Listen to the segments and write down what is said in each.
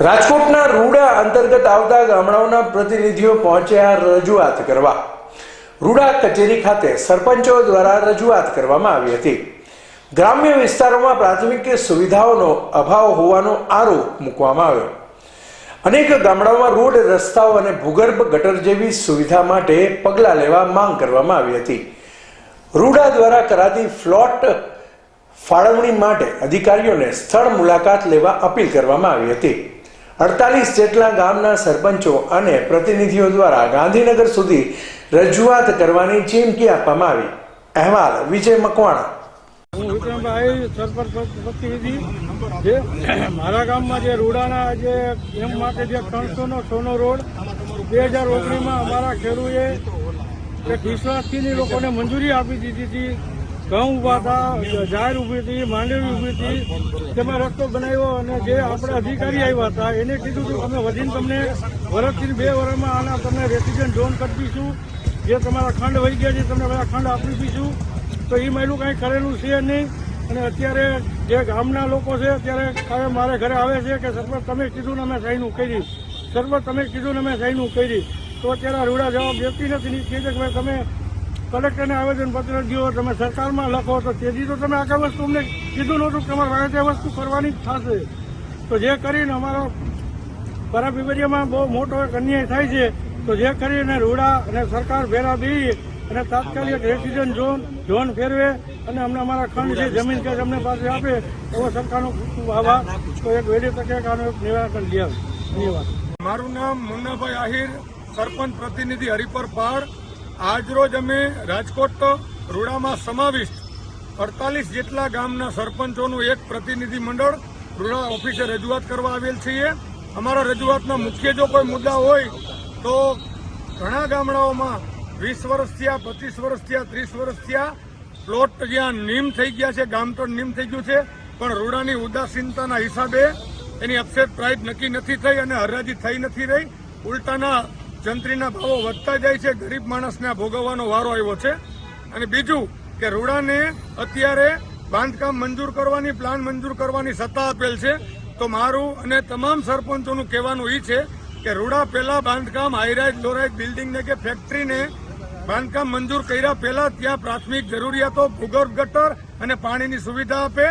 રાજકોટના રૂડા અંતર્ગત આવતા ગામડાઓના પ્રતિનિધિઓ પહોંચ્યા રજૂઆત કરવા. રૂડા કચેરી ખાતે સરપંચો દ્વારા રજૂઆત કરવામાં આવી હતી. ગ્રામ્ય વિસ્તારોમાં પ્રાથમિક સુવિધાઓનો અભાવ હોવાનો આરોપ મૂકવામાં આવ્યો. અનેક ગામડાઓમાં રોડ, રસ્તાઓ અને ભૂગર્ભ ગટર જેવી સુવિધા માટે પગલાં લેવા માંગ કરવામાં આવી હતી. રૂડા દ્વારા કરાતી ફ્લોટ ફાળવણી માટે અધિકારીઓને સ્થળ મુલાકાત લેવા અપીલ કરવામાં આવી હતી. અડતાલીસ જેટલા ગામના સરપંચો અને પ્રતિનિધિઓ દ્વારા ગાંધીનગર સુધી રજૂઆત કરવાની ચીમકી આપવામાં આવી. અહેવાલ વિજય મકવાણા. હું વિક્રમભાઈ, સરપંચ, પ્રતિનિધિ. જે મારા ગામમાં જે રૂડાના જે એમ માટે જે ત્રણસો નો સોનો રોડ, બે હજાર ઓગણીસમાં અમારા ખેડૂએ એક વિશ્વાસથી લોકોને મંજૂરી આપી દીધી હતી. ઘઉં ઊભા હતા જાહેર ઊભી હતી, માંડવી ઊભી હતી. તેમાં રસ્તો બનાવ્યો અને જે આપણે અધિકારી આવ્યા હતા, એને કીધું હતું અમે વધીને તમને વર્ષથી બે વર્ષમાં આના તમને રેસિડેન્ટ ઝોન કરી દઈશું. જે તમારા ખંડ વહી ગયા છે, તમને બધા ખંડ આપી દઈશું. તો એ મહિલું કાંઈ કરેલું છે નહીં. અને અત્યારે જે ગામના લોકો છે, અત્યારે મારે ઘરે આવે છે કે સરપંચ તમે કીધું ને અમે સાઈનું કરી. સરપંચ તમે કીધું ને અમે સાઈનું કરી. તો અત્યારે રૂડા જવાબ દેતી નથી કે ભાઈ તમે કલેક્ટરને આવેદનપત્ર દો તમે સરકારમાં લખો તો તેથી તો તમે આખા વસ્તુ અમને કીધું નહોતું કે હવે તે વસ્તુ કરવાની જ થશે. તો જે કરીને અમારો પરાપીપરિયામાં બહુ મોટો એક અન્યાય થાય છે, તો જે કરીને રૂડા અને સરકાર ભેરા બી અને તાત્કાલિક રેસિડેન્ટ ઝોન ઝોન ફેરવે અને અમને અમારા ખંડ છે જમીન કે અમને પાસે આપે, એવો સરકારનો ખૂબ ખૂબ તો એક વેડી તકે આનું એક નિરાકરણ લઈ ધન્યવાદ. મારું નામ મુન્નાભાઈ આહિર, સરપંચ પ્રતિનિધિ હરિપર પહાડ આજરોજ અમે રાજકોટ રૂડામાં સમાવિષ્ટ અડતાલીસ જેટલા ગામના સરપંચોનું એક પ્રતિનિધિ મંડળ રૂડા ઓફિસે રજૂઆત કરવા આવેલ છીએ. અમારા રજૂઆતના મુખ્ય જો કોઈ મુદ્દા હોય તો ઘણા ગામડાઓમાં વીસ વર્ષ થયા, પચીસ વર્ષ થયા, ત્રીસ વર્ષ થયા, પ્લોટ જ્યાં નીમ થઈ ગયા છે ગામતળ નીમ થઈ ગયું છે, પણ રૂડાની ઉદાસીનતાના હિસાબે એની અપસેટ પ્રાઇસ નક્કી નથી થઈ અને હરાજી થઈ નથી રહી. ઉલટાના જંત્રીના ભાવો વધતા જાય છે, ગરીબ માણસને ભોગવવાનો વારો આવ્યો છે. અને બીજું કે રૂડાને અત્યારે બાંધકામ મંજૂર કરવાની, પ્લાન મંજૂર કરવાની સત્તા આપેલ છે. તો મારું અને તમામ સરપંચોનું કહેવાનું એ છે કે રૂડા પહેલા બાંધકામ હાઈરાઇઝ લોરાઇઝ બિલ્ડિંગને કે ફેક્ટરીને બાંધકામ મંજૂર કર્યા પહેલા ત્યાં પ્રાથમિક જરૂરિયાતો, ભૂગર્ભ ગટર અને પાણીની સુવિધા આપે.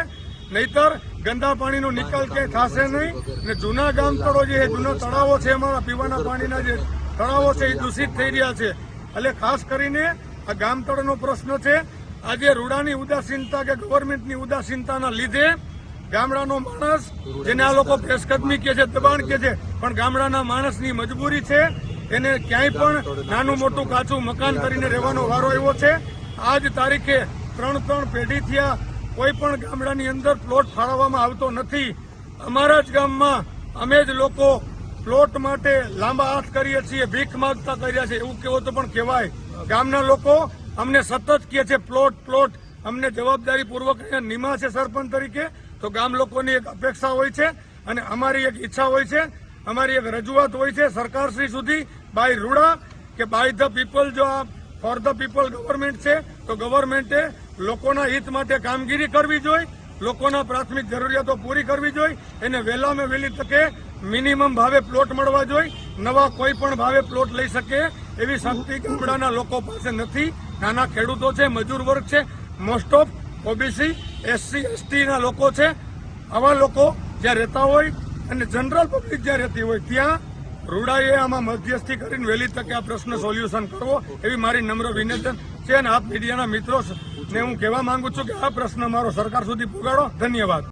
નહીતર ગંદા પાણીનો નિકાલ ક્યાંય થશે નહીં. અને જૂના ગામ તળો જે જૂના તળાવો છે અમારા પીવાના પાણીના જે તળાવો છે એ દૂષિત થઈ રહ્યા છે. એટલે ખાસ કરીને આ ગામતળનો પ્રશ્ન છે, આજે રૂડાની ઉદાસીનતા કે ગવર્મેન્ટની ઉદાસીનતાના લીધે ગામડાનો માણસ, જેને આ લોકો પેશકદમી કે છે, દબાણ કે છે, પણ ગામડાના માણસની મજબૂરી છે એને ક્યાંય પણ નાનું મોટું કાચું મકાન કરીને રહેવાનો વારો આવ્યો છે. આજ તારીખે ત્રણ ત્રણ પેઢી થયા કોઈ પણ ગામડાની અંદર પ્લોટ ફાળવવામાં આવતો નથી. અમારા જ ગામમાં અમે જ લોકો પ્લોટ માટે લાંબા હાથ કરીએ છીએ, ભીખ માગતા કર્યા છે, એવું કેવો તો પણ કહેવાય. ગામના લોકો અમને સતત કહે છે, પ્લોટ પ્લોટ. અમને જવાબદારી પૂર્વક નિમા છે સરપંચ તરીકે. તો ગામ લોકોની એક અપેક્ષા હોય છે અને અમારી એક ઈચ્છા હોય છે. અમારી એક રજૂઆત હોય છે સરકારશ્રી સુધી, બાય રૂડા, કે બાય ધ પીપલ જો આ ફોર ધ પીપલ ગવર્મેન્ટ છે, તો ગવર્મેન્ટે લોકોના હિત માટે કામગીરી કરવી જોઈએ લોકોના પ્રાથમિક જરૂરિયાતો પૂરી કરવી જોઈએ એને વહેલામાં વહેલી તકે મિનિમમ ભાવે પ્લોટ મળવા જોઈએ. નવા કોઈ પણ ભાવે પ્લોટ લઈ શકે. એવી શક્તિ ગામડાના લોકો પાસે નથી. નાના ખેડૂતો છે, મજૂર વર્ગ છે. મોસ્ટ ઓફ ઓબીસી એસસી એસટીના લોકો છે. આવા લોકો જ્યાં રહેતા હોય અને જનરલ પબ્લિક જ્યાં રહેતી હોય, ત્યાં રૂડાએ આમાં મધ્યસ્થી કરીને વહેલી તકે આ પ્રશ્ન સોલ્યુશન કરવો એવી મારી નમ્ર વિનંતી છે. અને આપ મીડિયાના મિત્રો ને હું કહેવા માંગુ છું કે આ પ્રશ્ન મારો સરકાર સુધી પહોંચાડો ધન્યવાદ.